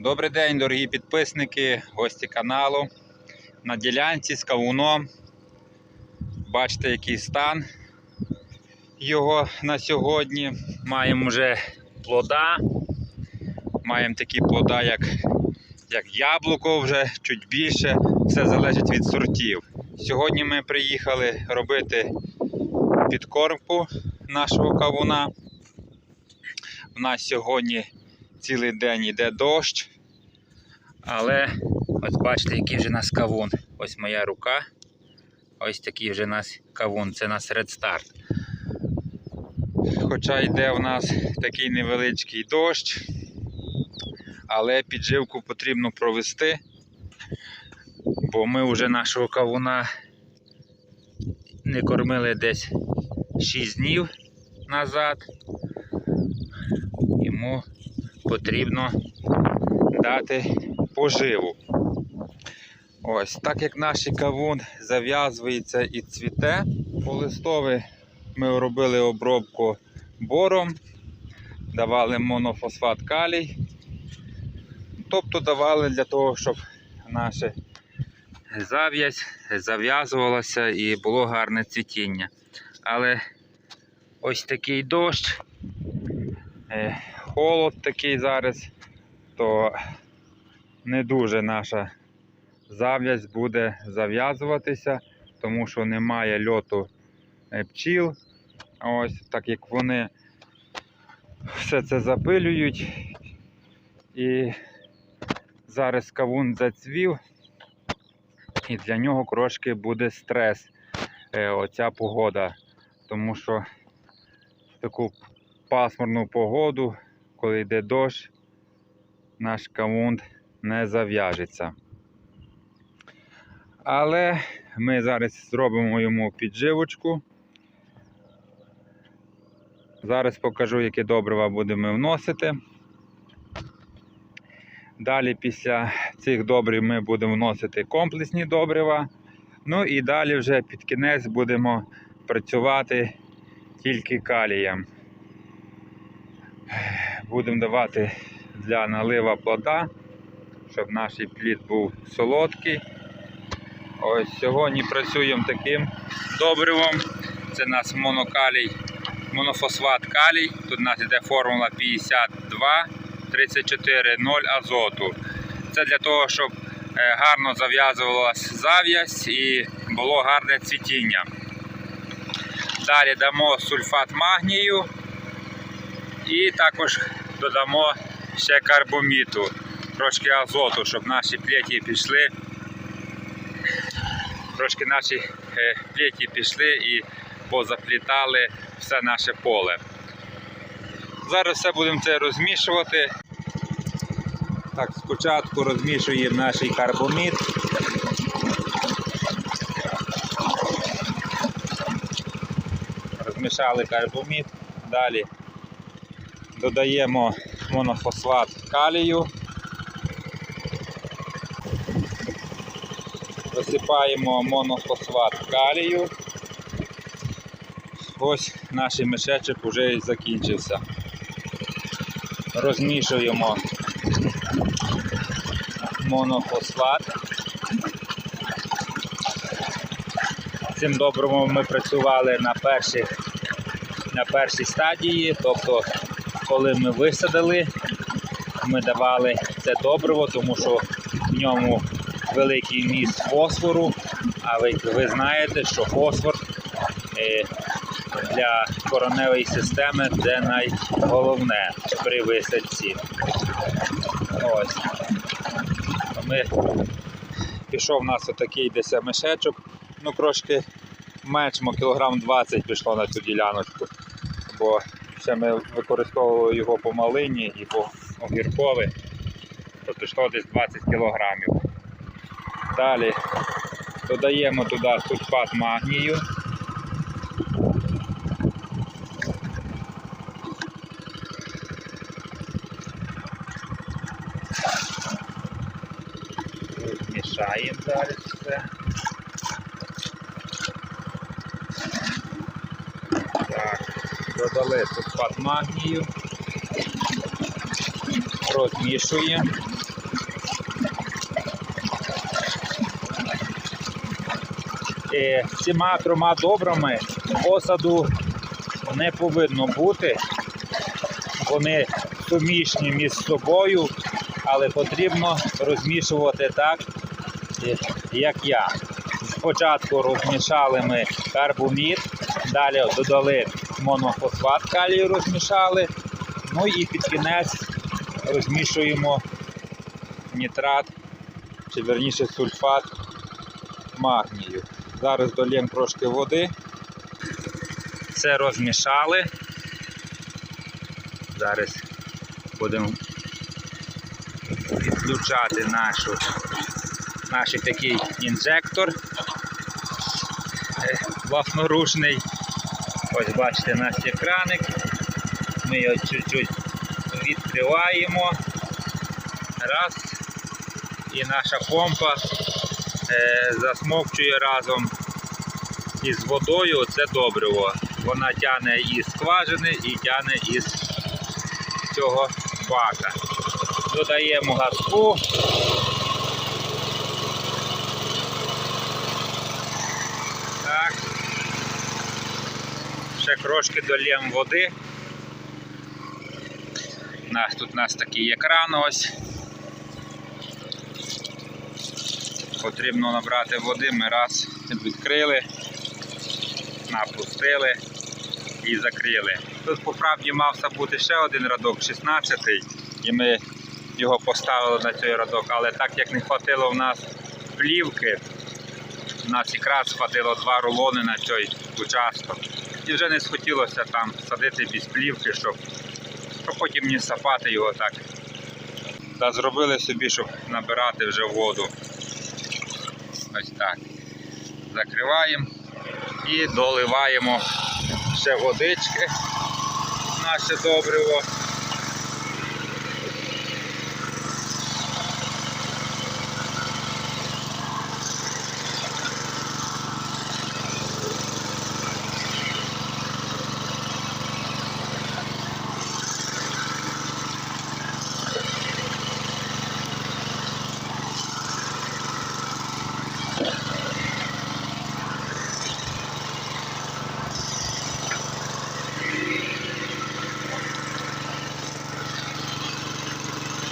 Добрий день, дорогі підписники, гості каналу. На ділянці з кавуном. Бачите, який стан його на сьогодні. Маємо вже плода. Маємо такі плода, як, як яблуко, вже чуть більше. Все залежить від сортів. Сьогодні ми приїхали робити підкормку нашого кавуна. У нас сьогодні цілий день йде дощ. Але ось бачите, який вже у нас кавун. Ось моя рука. Ось такий вже у нас кавун. Це у нас Start. Хоча йде у нас такий невеличкий дощ, але підживку потрібно провести, бо ми вже нашого кавуна не кормили десь 6 днів назад. Йому потрібно дати поживу. Ось, так як наш кавун зав'язується і цвіте, по листові ми робили обробку бором, давали монофосфат калій. Тобто давали для того, щоб наша зав'язь зав'язувалася і було гарне цвітіння. Але ось такий дощ, е, холод такий зараз, то не дуже наша зав'язь буде зав'язуватися, тому що немає льоту е, пчіл. Ось так як вони все це запилюють. І зараз кавун зацвів, і для нього трошки буде стрес е, оця погода. Тому що в таку пасмурну погоду, коли йде дощ, наш кавун не зав'яжеться. Але ми зараз зробимо йому підживочку. Зараз покажу, яке добрива будемо вносити. Далі після цих добрив ми будемо вносити комплексні добрива. Ну і далі вже під кінець будемо працювати тільки калієм. Будемо давати для налива плода, щоб наш плід був солодкий. Ось сьогодні працюємо таким добривом. Це у нас монокалій, монофосфат калій. Тут у нас йде формула 52 34 0 азоту. Це для того, щоб е, гарно зав'язувалася зав'язь і було гарне цвітіння. Далі дамо сульфат магнію і також додамо ще карбоміту, трошки азоту, щоб наші плеті пішли. Трошки наші е, плеті пішли і позаплітали все наше поле. Зараз все будемо це розмішувати. Так, спочатку розмішуємо наш карбомід. Розмішали карбомід. Далі додаємо монофосфат калію. Висипаємо монофосфат калію. Ось наш мішечок вже і закінчився. Розмішуємо монофосфат. Цим добривом ми працювали на перших, на першій стадії, тобто, коли ми висадили, ми давали це добриво, тому що в ньому великий міст фосфору, а ви, ви знаєте, що фосфор е, для короневої системи це найголовне при висадці. Ось. Ми, пішов у нас отакий десь мішечок, ну трошки менше, мо кілограм 20 пішло на цю діляночку, бо ще ми використовували його по малині і по огіркові, то пішло десь 20 кілограмів. Далі додаємо туди сульфат магнію. Мішаємо далі все. Так, додали сульфат магнію. розмішуємо. Е, Цими трьома добрами осаду не повинно бути. Вони сумішні між собою, але потрібно розмішувати так, е, як я. Спочатку розмішали ми карбомід, далі додали монофосфат калію розмішали. Ну і під кінець розмішуємо нітрат, чи верніше сульфат магнію. Зараз долємо трошки води. Все розмішали. Зараз будемо підключати нашу, наш такий інжектор е, власноручний. Ось бачите, у нас є краник. Ми його чуть-чуть відкриваємо. Раз. І наша помпа е, засмокчує разом із водою це добриво. Вона тягне із скважини і тягне із цього бака. Додаємо газку. Так. Ще трошки долємо води. У нас тут у нас такий екран ось. Потрібно набрати води, ми раз відкрили, напустили і закрили. Тут по правді мався бути ще один радок, 16-й, і ми його поставили на цей радок, але так як не хватило в нас плівки, у нас якраз хватило два рулони на цей участок. І вже не схотілося там садити без плівки, щоб, щоб потім не сапати його так. Та зробили собі, щоб набирати вже воду. Ось так. Закриваємо і доливаємо ще водички. Наше добриво.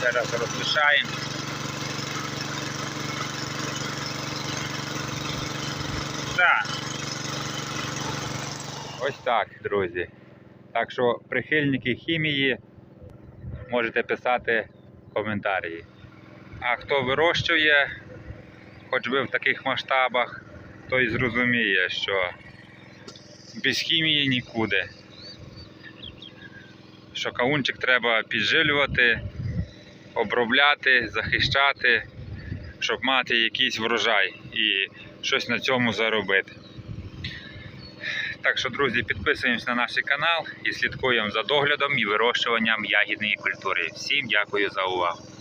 Ще раз розмішаємо. Так. Ось так, друзі. Так що прихильники хімії можете писати коментарі. А хто вирощує, хоч би в таких масштабах, той зрозуміє, що без хімії нікуди. Що каунчик треба піджилювати, обробляти, захищати, щоб мати якийсь врожай і щось на цьому заробити. Так що, друзі, підписуємось на наш канал і слідкуємо за доглядом і вирощуванням ягідної культури. Всім дякую за увагу!